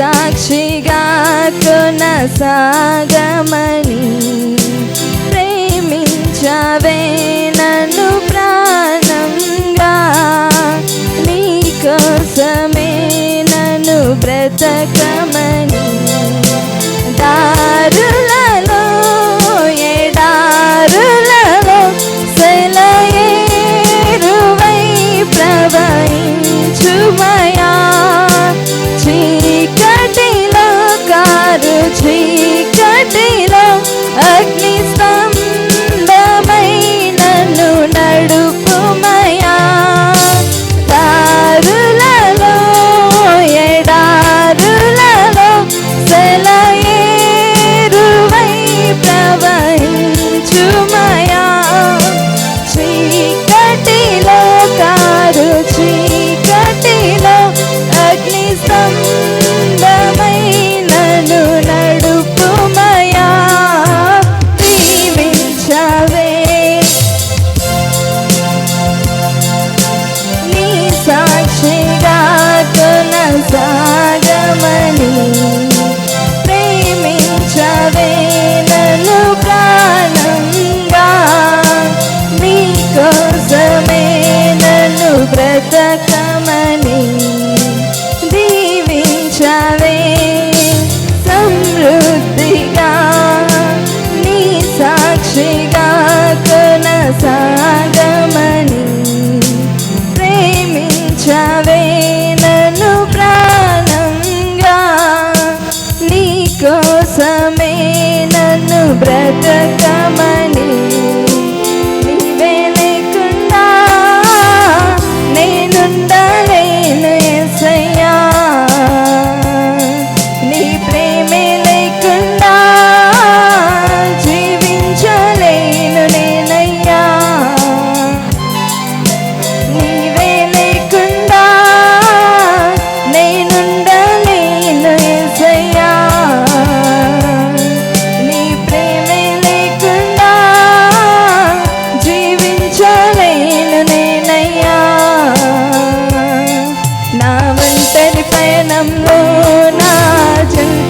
సాక్షిగా కొనసాగమని ప్రేమించవే.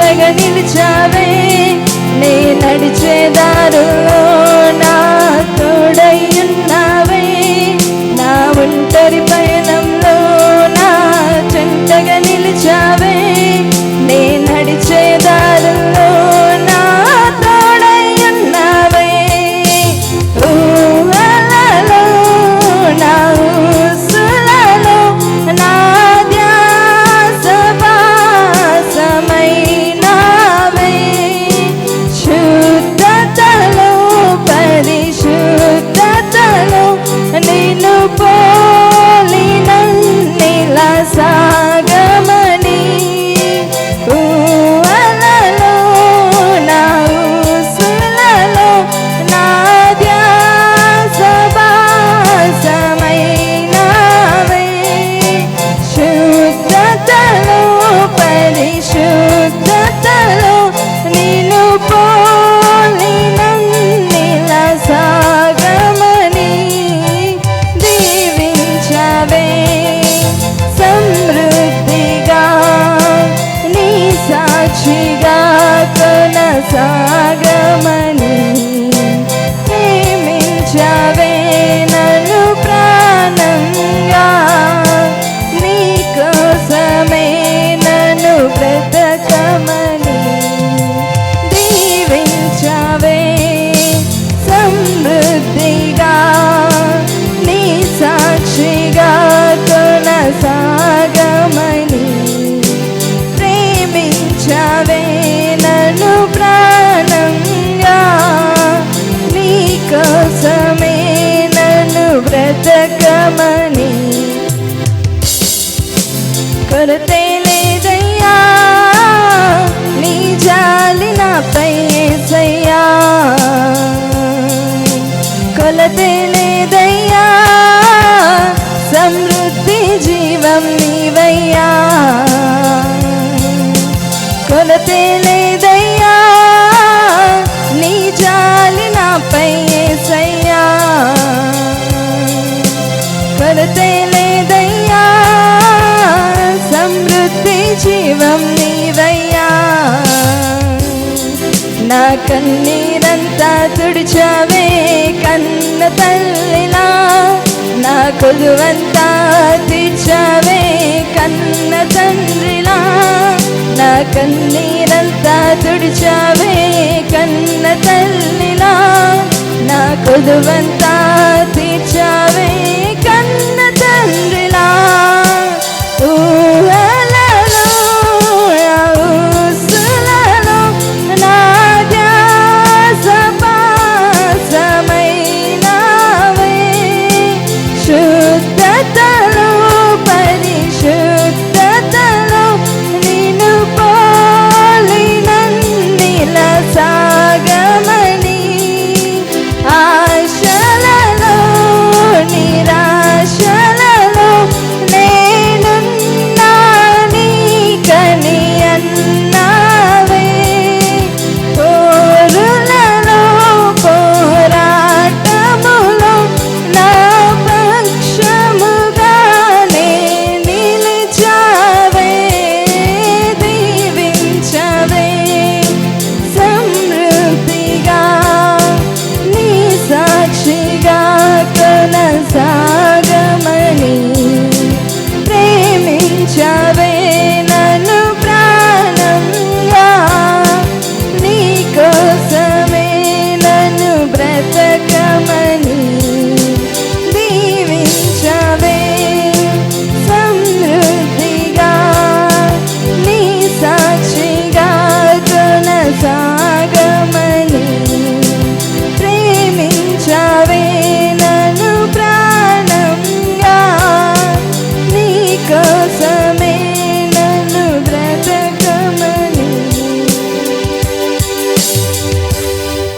Thank you. ಕಣ್ಣೀರಂತ ತುಡಿಚವೇ ಕನ್ನ ತಲ್ಲಿನ ನಾ ಕೊದುವಂತ ತಿಚ್ಚವೇ ಕನ್ನ ತಂದ್ರಿನ ನಾ ಕಣ್ಣೀರಂತ ತುಡಿಚವೇ ಕನ್ನ ತಲ್ಲಿನ ನಾ ಕೊದುವಂತ